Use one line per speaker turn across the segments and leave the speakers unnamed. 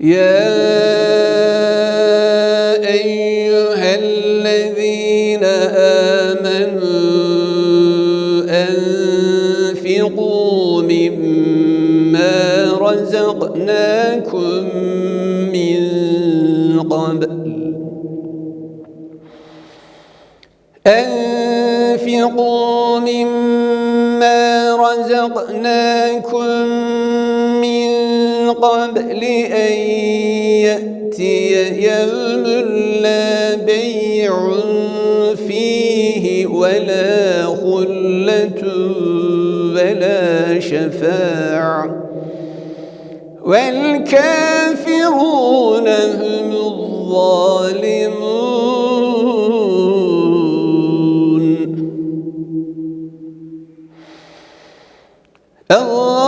يا أيها الذين آمنوا أنفقوا مما رزقناكم من قبل. أنفقوا مما رزقناكم يوم لا بيع فيه ولا خلة ولا شفاعة والكافرون هم الظالمون. الله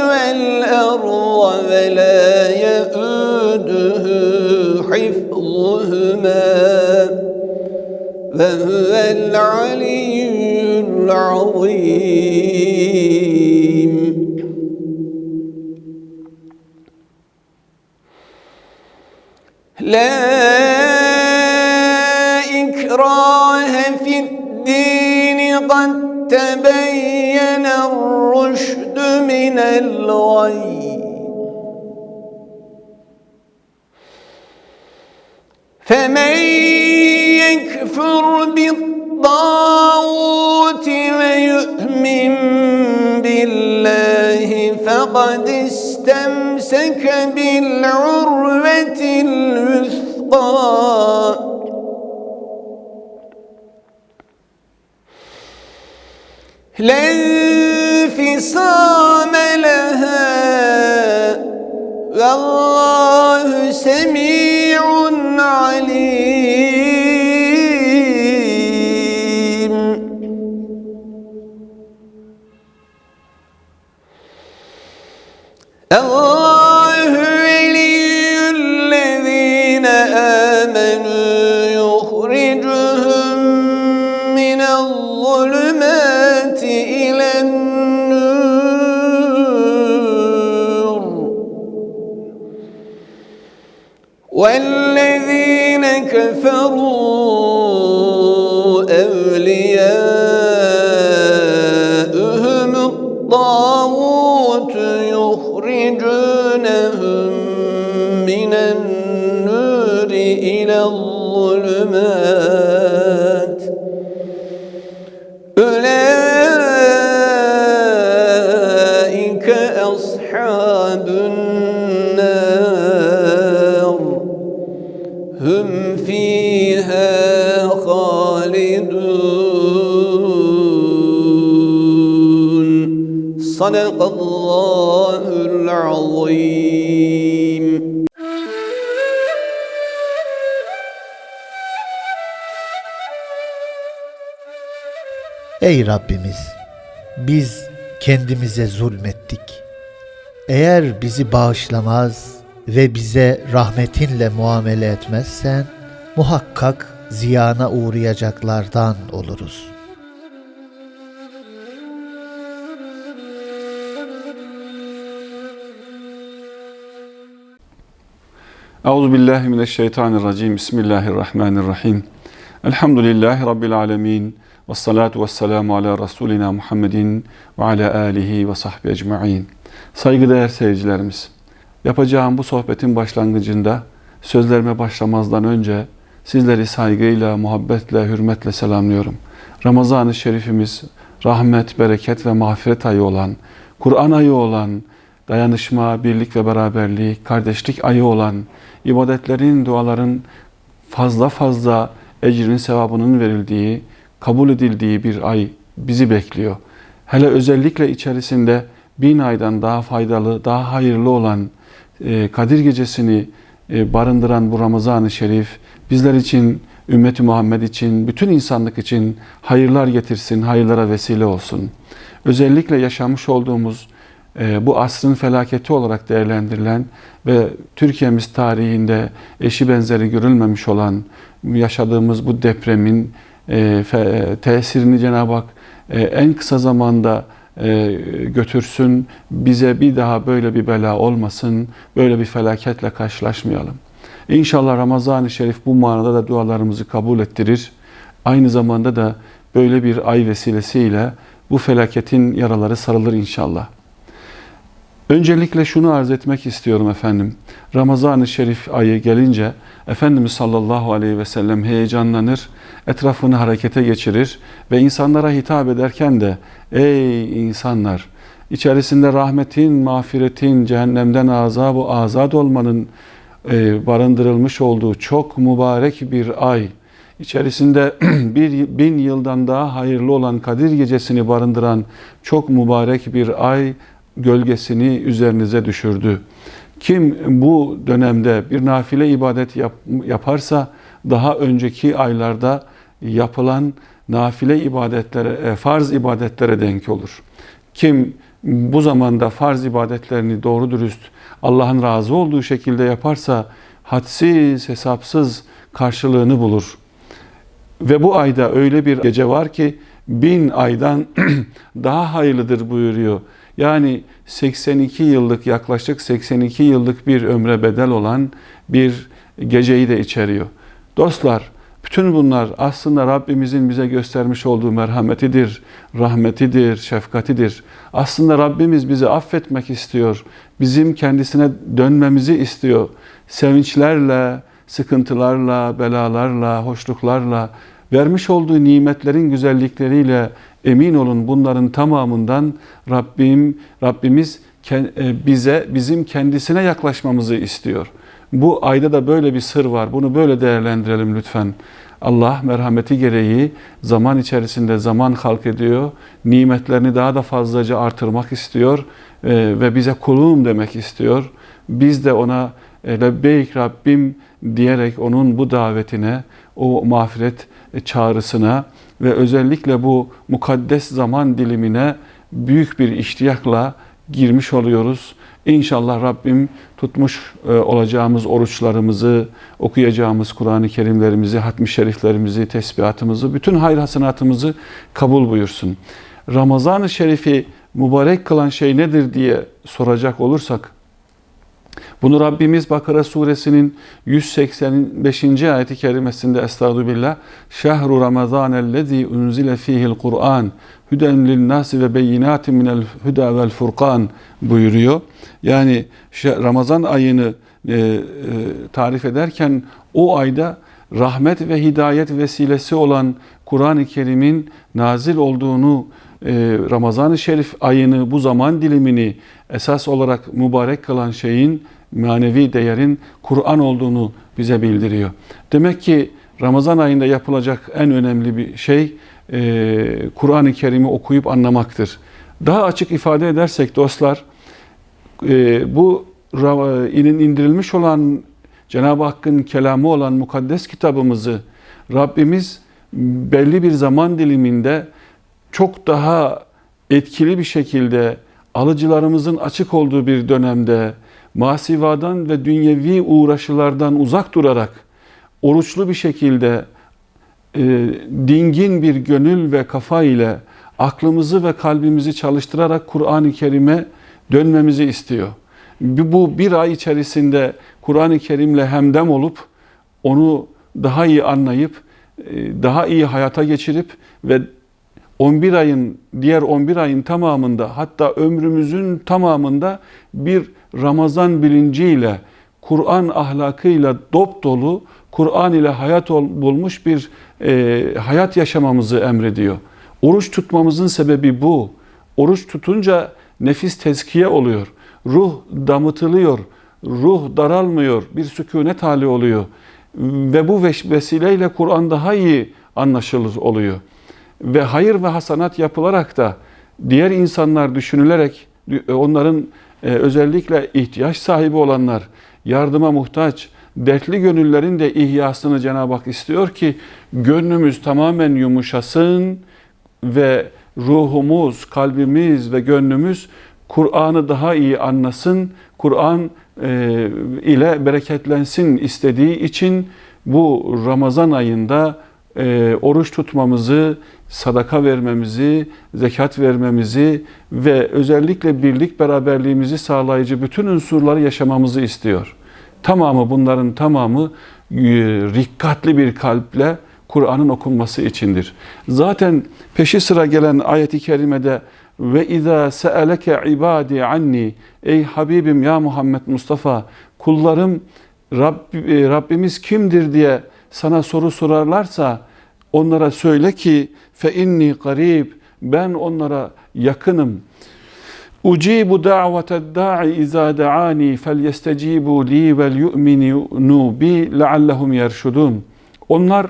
والأرض ولا يؤوده حفظهما وهو العلي العظيم. لا إكراه في الدين قد تبين الرشد من الغي. فمن يكفر بالطاغوت ويؤمن بالله فقد استمسك بالعروة الوثقى. لا انفصام لها والذين كفروا أولياؤهم
Ey Rabbimiz! biz kendimize zulmettik. Eğer bizi bağışlamaz ve bize rahmetinle muamele etmezsen muhakkak ziyana uğrayacaklardan oluruz.
Euzu billahi mineşşeytanirracim. Bismillahirrahmanirrahim. Elhamdülillahi rabbil alamin. Ves salatu vesselamu ala rasulina Muhammedin ve ala alihi ve sahbi ecmaîn. Saygıdeğer seyircilerimiz. Yapacağım bu sohbetin başlangıcında sözlerime başlamazdan önce sizleri saygıyla, muhabbetle, hürmetle selamlıyorum. Ramazan-ı Şerifimiz rahmet, bereket ve mağfiret ayı olan, Kur'an ayı olan, dayanışma, birlik ve beraberlik, kardeşlik ayı olan, ibadetlerin, duaların fazla fazla ecrinin sevabının verildiği, kabul edildiği bir ay bizi bekliyor. Hele özellikle içerisinde bin aydan daha faydalı, daha hayırlı olan e, Kadir Gecesi'ni e, barındıran bu Ramazan-ı Şerif bizler için, ümmeti Muhammed için, bütün insanlık için hayırlar getirsin, hayırlara vesile olsun. Özellikle yaşamış olduğumuz bu asrın felaketi olarak değerlendirilen ve Türkiye'miz tarihinde eşi benzeri görülmemiş olan yaşadığımız bu depremin e, tesirini Cenab-ı Hak e, en kısa zamanda götürsün. Bize bir daha böyle bir bela olmasın, böyle bir felaketle karşılaşmayalım. İnşallah Ramazan-ı Şerif bu manada da dualarımızı kabul ettirir. Aynı zamanda da böyle bir ay vesilesiyle bu felaketin yaraları sarılır inşallah. Öncelikle şunu arz etmek istiyorum efendim. Ramazan-ı Şerif ayı gelince Efendimiz sallallahu aleyhi ve sellem heyecanlanır, etrafını harekete geçirir ve insanlara hitap ederken de ey insanlar içerisinde rahmetin, mağfiretin, cehennemden azabı azad olmanın e, barındırılmış olduğu çok mübarek bir ay, içerisinde bir bin yıldan daha hayırlı olan Kadir Gecesi'ni barındıran çok mübarek bir ay gölgesini üzerinize düşürdü. Kim bu dönemde bir nafile ibadet yap, yaparsa daha önceki aylarda yapılan nafile ibadetlere, e, farz ibadetlere denk olur. Kim bu zamanda farz ibadetlerini doğru dürüst Allah'ın razı olduğu şekilde yaparsa hadsiz, hesapsız karşılığını bulur. Ve bu ayda öyle bir gece var ki bin aydan daha hayırlıdır buyuruyor. Yani 82 yıllık yaklaşık 82 yıllık bir ömre bedel olan bir geceyi de içeriyor. Dostlar bütün bunlar aslında Rabbimizin bize göstermiş olduğu merhametidir, rahmetidir, şefkatidir. Aslında Rabbimiz bizi affetmek istiyor. Bizim kendisine dönmemizi istiyor. Sevinçlerle, sıkıntılarla, belalarla, hoşluklarla, vermiş olduğu nimetlerin güzellikleriyle emin olun bunların tamamından Rabbim Rabbimiz e, bize bizim kendisine yaklaşmamızı istiyor. Bu ayda da böyle bir sır var. Bunu böyle değerlendirelim lütfen. Allah merhameti gereği zaman içerisinde zaman halk ediyor. Nimetlerini daha da fazlaca artırmak istiyor e, ve bize kulum demek istiyor. Biz de ona e, lebbeyk Rabbim diyerek onun bu davetine, o mağfiret çağrısına ve özellikle bu mukaddes zaman dilimine büyük bir iştiyakla girmiş oluyoruz. İnşallah Rabbim tutmuş e, olacağımız oruçlarımızı, okuyacağımız Kur'an-ı Kerimlerimizi, hatmi şeriflerimizi, tesbihatımızı, bütün hayır hasenatımızı kabul buyursun. Ramazan-ı Şerif'i mübarek kılan şey nedir diye soracak olursak, bunu Rabbimiz Bakara suresinin 185. ayeti kerimesinde Estağfirullah Şehru Ramazan ellezî unzile fihil Kur'an hüden lil nasi ve beyinatin minel huda vel furkan buyuruyor. Yani Ramazan ayını e, e, tarif ederken o ayda rahmet ve hidayet vesilesi olan Kur'an-ı Kerim'in nazil olduğunu Ramazan-ı Şerif ayını bu zaman dilimini esas olarak mübarek kılan şeyin manevi değerin Kur'an olduğunu bize bildiriyor. Demek ki Ramazan ayında yapılacak en önemli bir şey e, Kur'an-ı Kerim'i okuyup anlamaktır. Daha açık ifade edersek dostlar, e, bu inin indirilmiş olan Cenab-ı Hakk'ın kelamı olan mukaddes kitabımızı Rabbimiz belli bir zaman diliminde çok daha etkili bir şekilde alıcılarımızın açık olduğu bir dönemde masivadan ve dünyevi uğraşılardan uzak durarak oruçlu bir şekilde e, dingin bir gönül ve kafa ile aklımızı ve kalbimizi çalıştırarak Kur'an-ı Kerim'e dönmemizi istiyor. Bu bir ay içerisinde Kur'an-ı Kerim'le hemdem olup onu daha iyi anlayıp e, daha iyi hayata geçirip ve 11 ayın diğer 11 ayın tamamında hatta ömrümüzün tamamında bir Ramazan bilinciyle Kur'an ahlakıyla dop dolu Kur'an ile hayat ol, bulmuş bir e, hayat yaşamamızı emrediyor. Oruç tutmamızın sebebi bu. Oruç tutunca nefis tezkiye oluyor. Ruh damıtılıyor. Ruh daralmıyor. Bir sükunet hali oluyor. Ve bu ves- vesileyle Kur'an daha iyi anlaşılır oluyor. Ve hayır ve hasanat yapılarak da diğer insanlar düşünülerek onların e, özellikle ihtiyaç sahibi olanlar, yardıma muhtaç, dertli gönüllerin de ihyasını Cenab-ı Hak istiyor ki gönlümüz tamamen yumuşasın ve ruhumuz, kalbimiz ve gönlümüz Kur'an'ı daha iyi anlasın, Kur'an e, ile bereketlensin istediği için bu Ramazan ayında e, oruç tutmamızı, sadaka vermemizi, zekat vermemizi ve özellikle birlik beraberliğimizi sağlayıcı bütün unsurları yaşamamızı istiyor. Tamamı bunların tamamı e, rikkatli bir kalple Kur'an'ın okunması içindir. Zaten peşi sıra gelen ayeti kerimede ve izâ se'eleke ibâdi anni ey Habibim ya Muhammed Mustafa kullarım Rabb, e, Rabbimiz kimdir diye sana soru sorarlarsa onlara söyle ki fe inni garib ben onlara yakınım. Ucibu da'vete da'i izâ da'ani fel yestecibu li vel yu'minu bi leallehum yerşudun. Onlar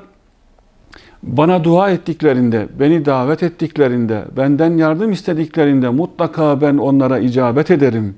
bana dua ettiklerinde, beni davet ettiklerinde, benden yardım istediklerinde mutlaka ben onlara icabet ederim.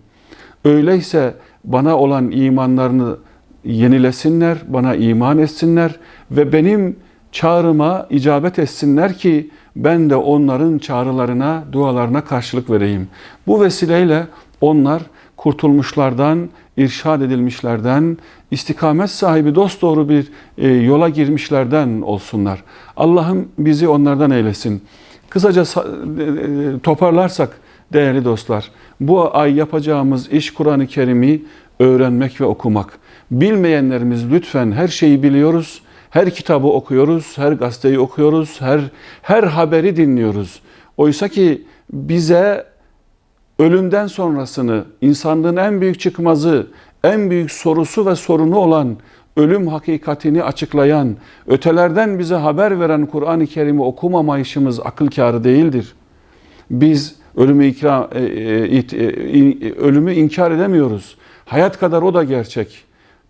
Öyleyse bana olan imanlarını yenilesinler, bana iman etsinler ve benim çağrıma icabet etsinler ki ben de onların çağrılarına, dualarına karşılık vereyim. Bu vesileyle onlar kurtulmuşlardan, irşad edilmişlerden, istikamet sahibi dosdoğru bir e, yola girmişlerden olsunlar. Allah'ım bizi onlardan eylesin. Kısaca sa- e, e, toparlarsak değerli dostlar, bu ay yapacağımız iş Kur'an-ı Kerim'i öğrenmek ve okumak. Bilmeyenlerimiz lütfen her şeyi biliyoruz, her kitabı okuyoruz, her gazeteyi okuyoruz, her her haberi dinliyoruz. Oysa ki bize ölümden sonrasını, insanlığın en büyük çıkmazı, en büyük sorusu ve sorunu olan ölüm hakikatini açıklayan, ötelerden bize haber veren Kur'an-ı Kerim'i okumamayışımız akıl kârı değildir. Biz ölümü ikram, e, e, e, in- ölümü inkar edemiyoruz. Hayat kadar o da gerçek.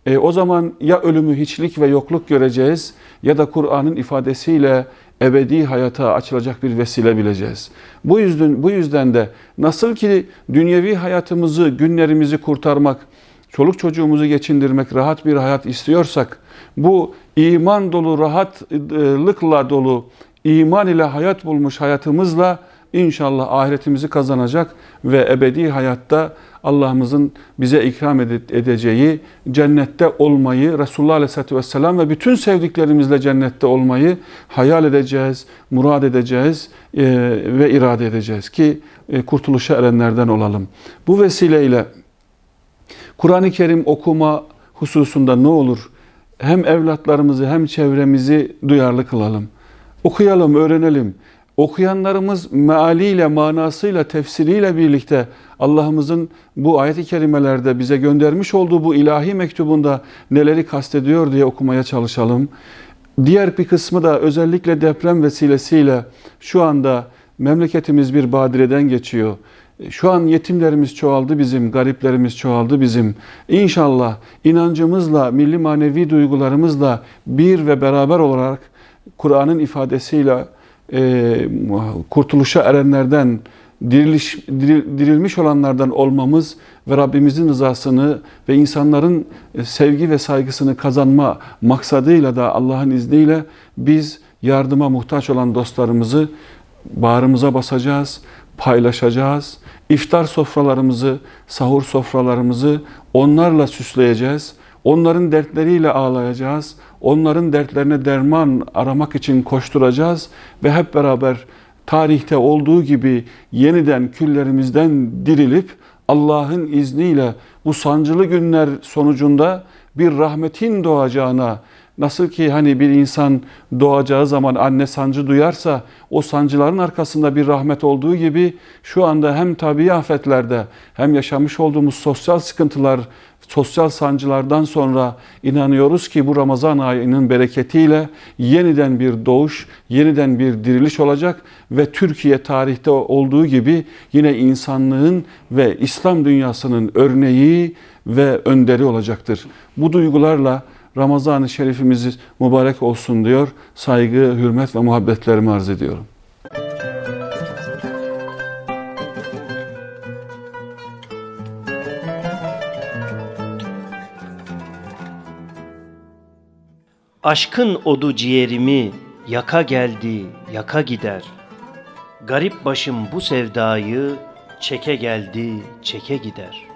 E, o zaman ya ölümü hiçlik ve yokluk göreceğiz ya da Kur'an'ın ifadesiyle ebedi hayata açılacak bir vesile bileceğiz. Bu yüzden bu yüzden de nasıl ki dünyevi hayatımızı, günlerimizi kurtarmak, çoluk çocuğumuzu geçindirmek, rahat bir hayat istiyorsak bu iman dolu, rahatlıkla dolu, iman ile hayat bulmuş hayatımızla inşallah ahiretimizi kazanacak ve ebedi hayatta Allah'ımızın bize ikram ede- edeceği cennette olmayı, Resulullah Aleyhisselatü Vesselam ve bütün sevdiklerimizle cennette olmayı hayal edeceğiz, murad edeceğiz e, ve irade edeceğiz ki e, kurtuluşa erenlerden olalım. Bu vesileyle Kur'an-ı Kerim okuma hususunda ne olur? Hem evlatlarımızı hem çevremizi duyarlı kılalım. Okuyalım, öğrenelim. Okuyanlarımız mealiyle, manasıyla, tefsiriyle birlikte Allah'ımızın bu ayet-i kerimelerde bize göndermiş olduğu bu ilahi mektubunda neleri kastediyor diye okumaya çalışalım. Diğer bir kısmı da özellikle deprem vesilesiyle şu anda memleketimiz bir badireden geçiyor. Şu an yetimlerimiz çoğaldı bizim, gariplerimiz çoğaldı bizim. İnşallah inancımızla, milli manevi duygularımızla bir ve beraber olarak Kur'an'ın ifadesiyle e, kurtuluşa erenlerden, diriliş, diril- dirilmiş olanlardan olmamız ve Rabbimizin rızasını ve insanların e, sevgi ve saygısını kazanma maksadıyla da Allah'ın izniyle biz yardıma muhtaç olan dostlarımızı bağrımıza basacağız, paylaşacağız. İftar sofralarımızı, sahur sofralarımızı onlarla süsleyeceğiz. Onların dertleriyle ağlayacağız. Onların dertlerine derman aramak için koşturacağız ve hep beraber tarihte olduğu gibi yeniden küllerimizden dirilip Allah'ın izniyle bu sancılı günler sonucunda bir rahmetin doğacağına Nasıl ki hani bir insan doğacağı zaman anne sancı duyarsa o sancıların arkasında bir rahmet olduğu gibi şu anda hem tabi afetlerde hem yaşamış olduğumuz sosyal sıkıntılar, sosyal sancılardan sonra inanıyoruz ki bu Ramazan ayının bereketiyle yeniden bir doğuş, yeniden bir diriliş olacak ve Türkiye tarihte olduğu gibi yine insanlığın ve İslam dünyasının örneği ve önderi olacaktır. Bu duygularla Ramazan-ı Şerifimiz mübarek olsun diyor. Saygı, hürmet ve muhabbetlerimi arz ediyorum.
Aşkın odu ciğerimi yaka geldi, yaka gider. Garip başım bu sevdayı çeke geldi, çeke gider.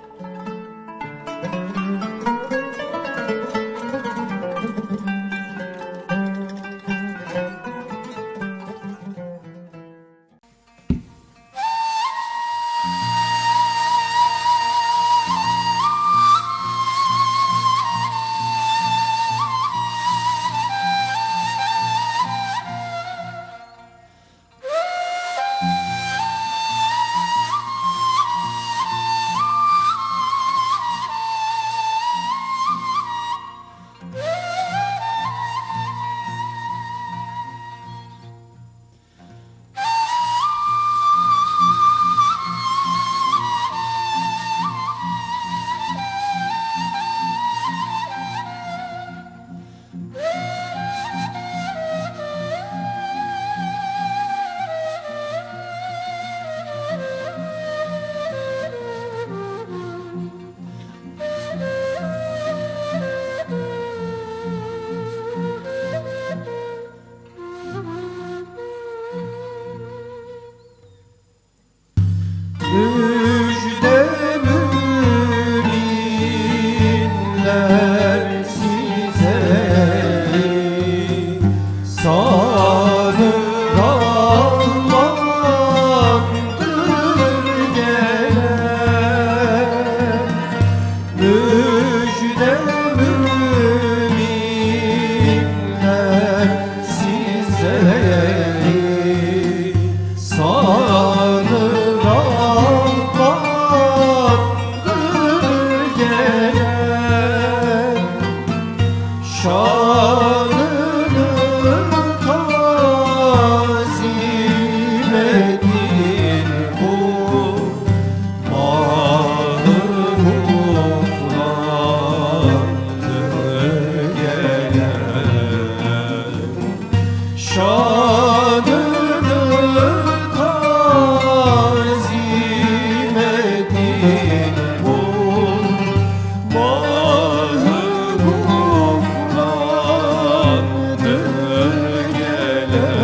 love.